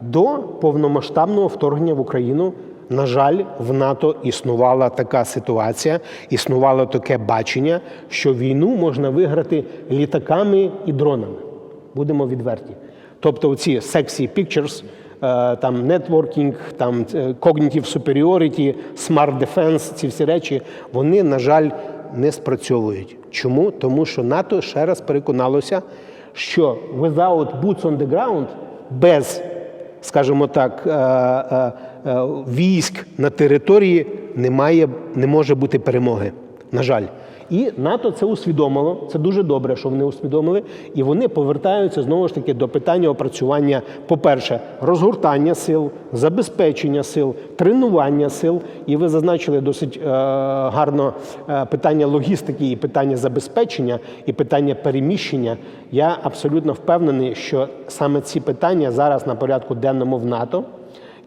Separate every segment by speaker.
Speaker 1: До повномасштабного вторгнення в Україну, на жаль, в НАТО існувала така ситуація, існувало таке бачення, що війну можна виграти літаками і дронами. Будемо відверті. Тобто, ці pictures, е, там networking, там е, cognitive superiority, smart defense, ці всі речі, вони, на жаль, не спрацьовують. Чому? Тому що НАТО ще раз переконалося, що without boots on the ground, без, скажімо так, е, е, е, військ на території немає, не може бути перемоги. На жаль. І НАТО це усвідомило. Це дуже добре, що вони усвідомили. І вони повертаються знову ж таки до питання опрацювання, по-перше, розгортання сил, забезпечення сил, тренування сил. І ви зазначили досить е, гарно е, питання логістики, і питання забезпечення, і питання переміщення. Я абсолютно впевнений, що саме ці питання зараз на порядку денному в НАТО.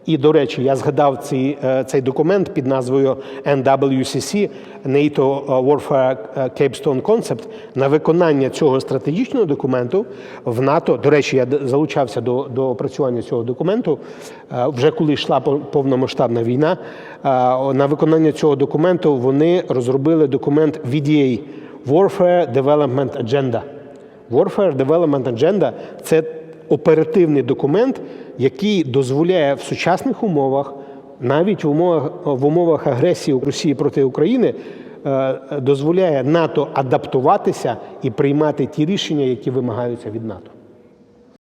Speaker 1: І, до речі, я згадав цей, е, цей документ під назвою NWCC NATO Warfare Capstone Concept. На виконання цього стратегічного документу в НАТО, до речі, я залучався до, до опрацювання цього документу, е, вже коли йшла повномасштабна війна. е, На виконання цього документу вони розробили документ VDA – Warfare Development Agenda. Warfare Development Agenda – це оперативний документ, який дозволяє в сучасних умовах, навіть в умовах, в умовах агресії Росії проти України, е, дозволяє НАТО адаптуватися і приймати ті рішення, які вимагаються від НАТО.